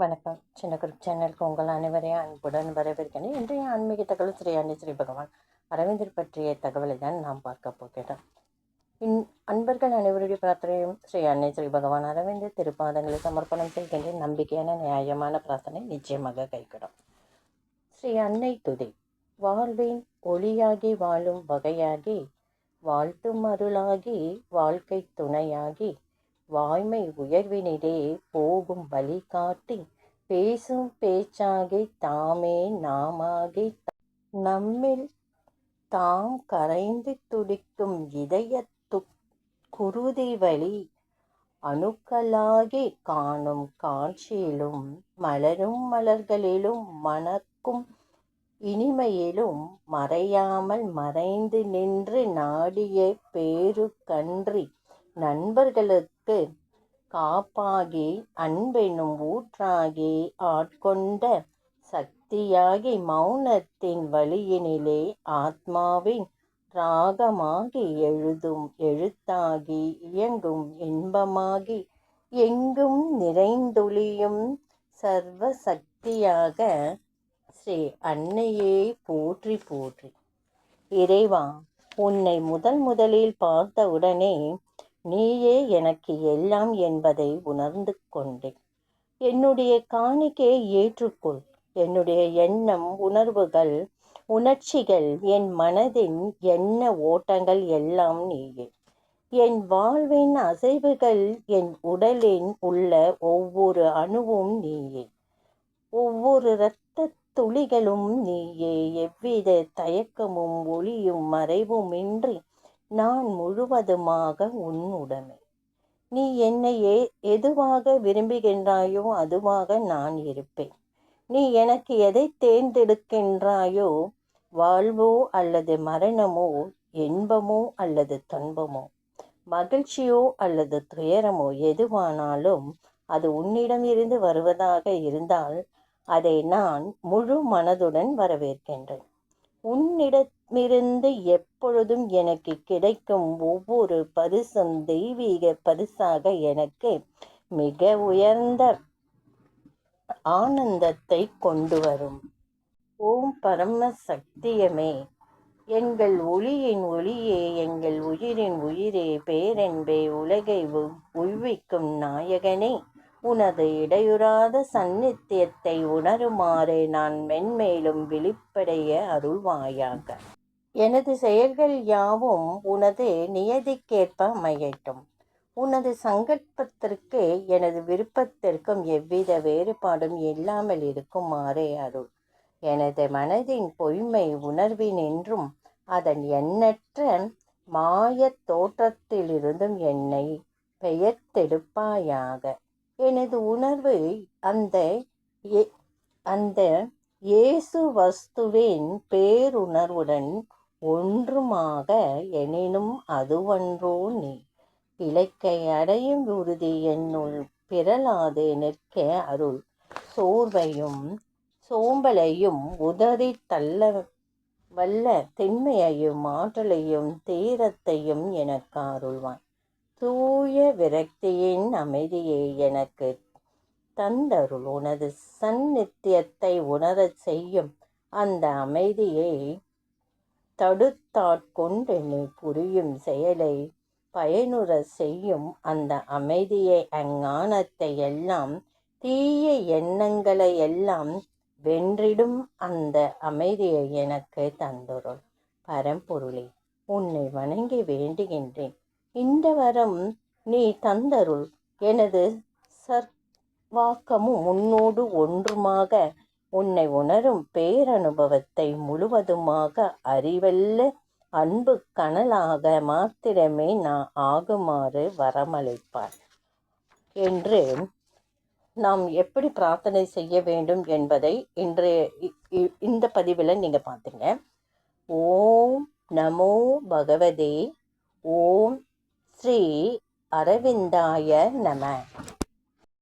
வணக்கம். சின்ன குரூப் சேனலுக்கு உங்கள் அனைவரையும் அன்புடன் வரவேற்கிறேன். இன்றைய ஆன்மீக தகவல் ஸ்ரீ அன்னி ஸ்ரீ பகவான். அரவிந்தர் பற்றிய தகவலை தான் நாம் பார்க்க போகிறோம். இன் அன்பர்கள் அனைவருடைய பிரார்த்தனையும் ஸ்ரீ அன்னை ஸ்ரீ பகவான் அரவிந்தர் திருப்பாதங்களை சமர்ப்பணம் செய்கின்ற நம்பிக்கையான நியாயமான பிரார்த்தனை நிச்சயமாக கைகூடும். ஸ்ரீ அன்னை துதி. வாழ்வின் ஒளியாகி வாழும் வகையாகி வாழ்த்தும் அருளாகி வாழ்க்கை துணையாகி வாய்மை உயர்வினிலே போகும் வழி காட்டி பேசும் பேச்சாகி தாமே நாமாகி நம்மில் தாம் கரைந்து துடிக்கும் இதயத்து குருதி வழி அணுக்களாகி காணும் காட்சியிலும் மலரும் மலர்களிலும் மணக்கும் இனிமையிலும் மறையாமல் மறைந்து நின்று நாடிய பேரு கன்றி நண்பர்களுக்கு காப்பாகி அன்பெனும் ஊற்றாகி ஆட்கொண்ட சக்தியாகி மௌனத்தின் வழியினிலே ஆத்மாவின் ராகமாகி எழுதும் எழுத்தாகி இயங்கும் இன்பமாகி எங்கும் நிறைந்துளியும் சர்வ சக்தியாக ஸ்ரீ அன்னையே போற்றி போற்றி. இறைவா உன்னை முதல் முதலில் பார்த்தவுடனே நீயே எனக்கு எல்லாம் என்பதை உணர்ந்து கொண்டேன். என்னுடைய காணிக்கையை ஏற்றுக்கொள். என்னுடைய எண்ணம் உணர்வுகள் உணர்ச்சிகள் என் மனதின் எண்ண ஓட்டங்கள் எல்லாம் நீயே. என் வாழ்வின் அசைவுகள் என் உடலின் உள்ள ஒவ்வொரு அணுவும் நீயே. ஒவ்வொரு இரத்த துளிகளும் நீயே. எவ்வித தயக்கமும் ஒளியும் மறைவும் இன்றி நான் முழுவதுமாக உன் உடைமை. நீ என்னை ஏ எதுவாக விரும்புகின்றாயோ அதுவாக நான் இருப்பேன். நீ எனக்கு எதை தேர்ந்தெடுக்கின்றாயோ வாழ்வோ அல்லது மரணமோ இன்பமோ அல்லது துன்பமோ மகிழ்ச்சியோ அல்லது துயரமோ எதுவானாலும் அது உன்னிடமிருந்து வருவதாக இருந்தால் அதை நான் முழு மனதுடன் வரவேற்கின்றேன். உன்னிடமிருந்து எப்பொழுதும் எனக்கு கிடைக்கும் ஒவ்வொரு பரிசும் தெய்வீக பரிசாக எனக்கு மிக உயர்ந்த ஆனந்தத்தை கொண்டு வரும். ஓம் பரம சக்தியமே எங்கள் ஒளியின் ஒளியே எங்கள் உயிரின் உயிரே பேரன்பே உலகை உய்விக்கும் நாயகனே. உனது இடையுறாத சந்நித்தியத்தை உணருமாறு நான் மென்மேலும் விழிப்படைய அருள்வாயாக. எனது செயல்கள் யாவும் உனது நியதிக்கேற்ப அமையட்டும். உனது சங்கல்பத்திற்கு எனது விருப்பத்திற்கும் எவ்வித வேறுபாடும் இல்லாமல் இருக்குமாறே அருள். எனது மனதின் பொய்மை உணர்வினின்றும் அதன் எண்ணற்ற மாயத் தோற்றத்திலிருந்தும் என்னை பெயர்த்தெடுப்பாயாக. எனது உணர்வு அந்த அந்த இயேசு வஸ்துவின் பேருணர்வுடன் ஒன்றுமாக எனினும் அதுவன்றோ நீ. இலக்கை அடையும் உறுதி என்னுள் பிறலாது நிற்க அருள். சோர்வையும் சோம்பலையும் உதறி தள்ள வல்ல திண்மையையும் ஆற்றலையும் தீரத்தையும் எனக்கு அருள்வான் தூய விரக்தியின் அமைதியை எனக்கு தந்தருள் உனது சந்நித்தியத்தை உணரச் செய்யும் அந்த அமைதியை தடுத்தாட்கொண்டு நீ புரியும் செயலை பயனுற செய்யும் அந்த அமைதியை அஞ்ஞானத்தை எல்லாம் தீய எண்ணங்களை எல்லாம் வென்றிடும் அந்த அமைதியை எனக்கு தந்துருள். பரம்பொருளே உன்னை வணங்கி வேண்டுகின்றேன். இந்த வரம் நீ தந்தருள். எனது சர்வாக்கமும் உன்னோடு ஒன்றுமாக. உன்னை உணரும் பேரனுபவத்தை முழுவதுமாக அறிவல்ல. அன்பு கனலாக மாத்திரமே நான் ஆகுமாறு வரமளிப்பார். என்று நாம் எப்படி பிரார்த்தனை செய்ய வேண்டும் என்பதை இன்றைய இந்த பதிவில் நீங்கள் பார்த்தீங்க. ஓம் நமோ பகவதே. ஓம் ஸ்ரீ அரவிந்தாய நம.